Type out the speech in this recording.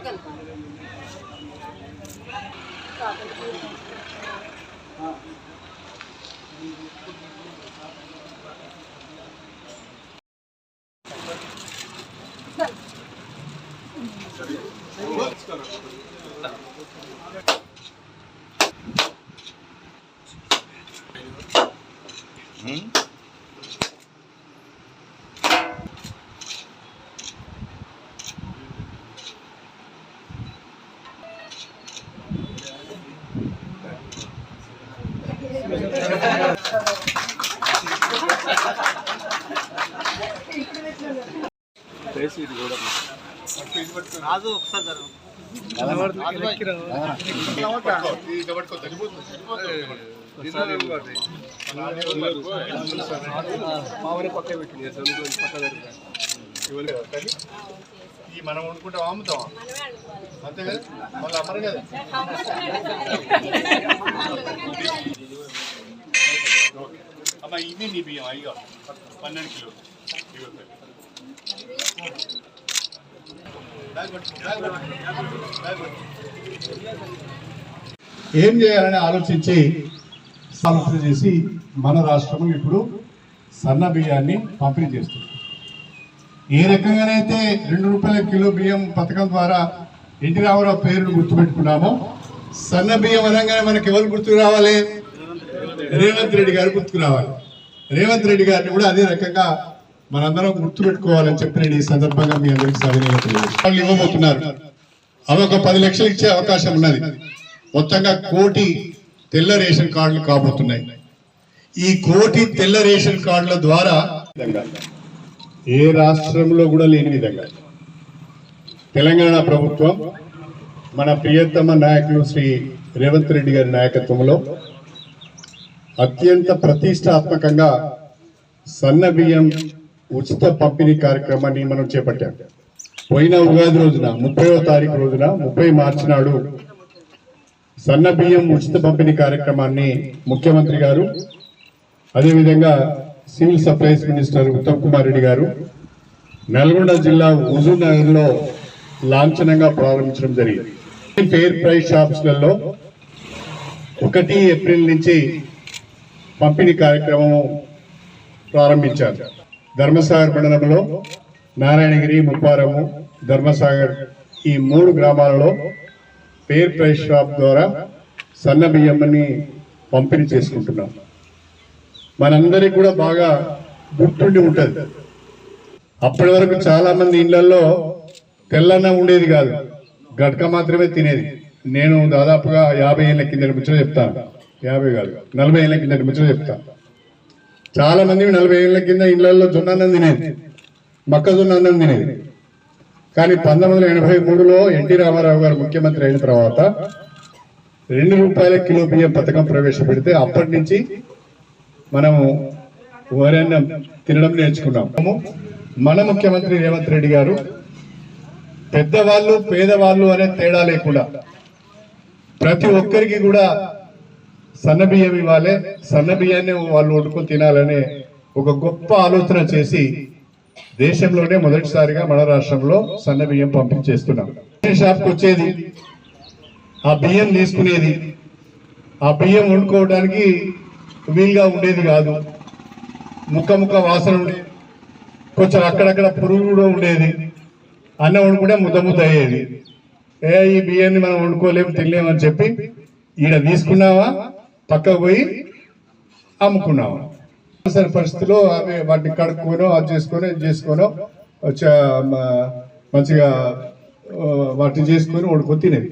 பக்கல் రాజు ఒకసారి జరుగు. ఈ మనం వండుకుంటాం అమ్ముతాం అంతే కదా మళ్ళీ అమ్మరు కదా ఓకే. అమ్మ ఇవి నీ బియ్యం అయ్యో పన్నెండు కిలో ఇవి ఒకటి. బ్యాగ్ పట్టు, బ్యాగ్ పట్టు, బ్యాగ్ పట్టు. ఏం చేయాలని ఆలోచించి సమస్య చేసి మన రాష్ట్రం ఇప్పుడు సన్న బియ్యాన్ని పంపిణీ చేస్తుంది. ఏ రకంగానైతే రెండు రూపాయల కిలో బియ్యం పథకం ద్వారా ఎన్టీ రామారావు పేరును గుర్తుపెట్టుకున్నామో సన్న బియ్యం అనగానే మనకి ఎవరు గుర్తుకు రావాలి? రేవంత్ రెడ్డి గారు గుర్తుకు రావాలి. రేవంత్ రెడ్డి గారిని కూడా అదే రకంగా మనందరం గుర్తుపెట్టుకోవాలని చెప్పి నేను ఈ సందర్భంగా మీ అందరికీ సవినయంగా వాళ్ళు ఇవ్వబోతున్నారు. అవి ఒక పది లక్షలు ఇచ్చే అవకాశం ఉన్నది. మొత్తంగా కోటి తెల్ల రేషన్ కార్డులు కాబోతున్నాయి. ఈ కోటి తెల్ల రేషన్ కార్డుల ద్వారా ఏ రాష్ట్రంలో కూడా లేని విధంగా తెలంగాణ ప్రభుత్వం మన ప్రియతమ నాయకులు శ్రీ రేవంత్ రెడ్డి గారి నాయకత్వంలో అత్యంత ప్రతిష్టాత్మకంగా సన్న బియ్యం ఉచిత పంపిణీ కార్యక్రమాన్ని మనం చేపట్టాం. పోయిన ఉగాది రోజున ముప్పైవ తారీఖు రోజున ముప్పై మార్చి నాడు సన్న బియ్యం ఉచిత పంపిణీ కార్యక్రమాన్ని ముఖ్యమంత్రి గారు అదేవిధంగా civil supplies minister Uttam Kumar Reddy గారు నల్గొండ జిల్లా హుజూర్ నగర్లో లాంఛనంగా ప్రారంభించడం జరిగింది. ఫెయిర్ ప్రైస్ షాప్స్లలో ఒకటి ఏప్రిల్ నుంచి పంపిణీ కార్యక్రమం ప్రారంభించారు. ధర్మసాగర్ మండలంలో నారాయణగిరి ముప్పారము ధర్మసాగర్ ఈ మూడు గ్రామాలలో పేర్ ప్రైస్ షాప్ ద్వారా సన్న బియ్యమ్మని పంపిణీ చేసుకుంటున్నాం. మనందరికీ కూడా బాగా గుర్తుండి ఉంటుంది. అప్పటి వరకు చాలామంది ఇళ్ళలో తెల్లన్నం ఉండేది కాదు. గట్క మాత్రమే తినేది. నేను దాదాపుగా యాభై ఏళ్ళ కిందటి ముచ్చట చెప్తాను. యాభై కాదు నలభై ఏళ్ళ కిందటి ముచ్చట చెప్తాను. చాలా మంది నలభై ఏళ్ళ కింద ఇళ్ళలో జొన్న అన్నం తినేది. మొక్కజొన్న అన్నం తినేది. కానీ పంతొమ్మిది వందల ఎనభై మూడులో ఎన్టీ రామారావు గారు ముఖ్యమంత్రి అయిన తర్వాత రెండు రూపాయల కిలో బియ్యం పథకం ప్రవేశపెడితే అప్పటి నుంచి మనము వరన్నం తినడం నేర్చుకున్నాము మన ముఖ్యమంత్రి రేవంత్ రెడ్డి గారు పెద్దవాళ్ళు పేదవాళ్ళు అనే తేడా లేకుండా ప్రతి ఒక్కరికి కూడా సన్న బియ్యం ఇవ్వాలి. సన్న బియ్యాన్ని వాళ్ళు వండుకొని తినాలనే ఒక గొప్ప ఆలోచన చేసి దేశంలోనే మొదటిసారిగా మన రాష్ట్రంలో సన్న బియ్యం పంపించేస్తున్నాం. షాప్కి వచ్చేది. ఆ బియ్యం తీసుకునేది. ఆ బియ్యం వండుకోవడానికి వీలుగా ఉండేది కాదు. ముక్క ముక్క వాసన ఉండేది కొంచెం అక్కడక్కడ పురుగు కూడా ఉండేది. అన్నం వండుకుంటే ముద్ద ముద్ద అయ్యేది. ఏ ఈ బియ్యాన్ని మనం వండుకోలేము తినలేమని చెప్పి ఈడ తీసుకున్నావా? పక్కకు పోయి అమ్ముకున్నాము సరే పరిస్థితిలో అవి వాటిని కడుక్కోనో అది చేసుకోనో ఇది చేసుకోనో మంచిగా వాటిని చేసుకొని వండుకొని తినేది.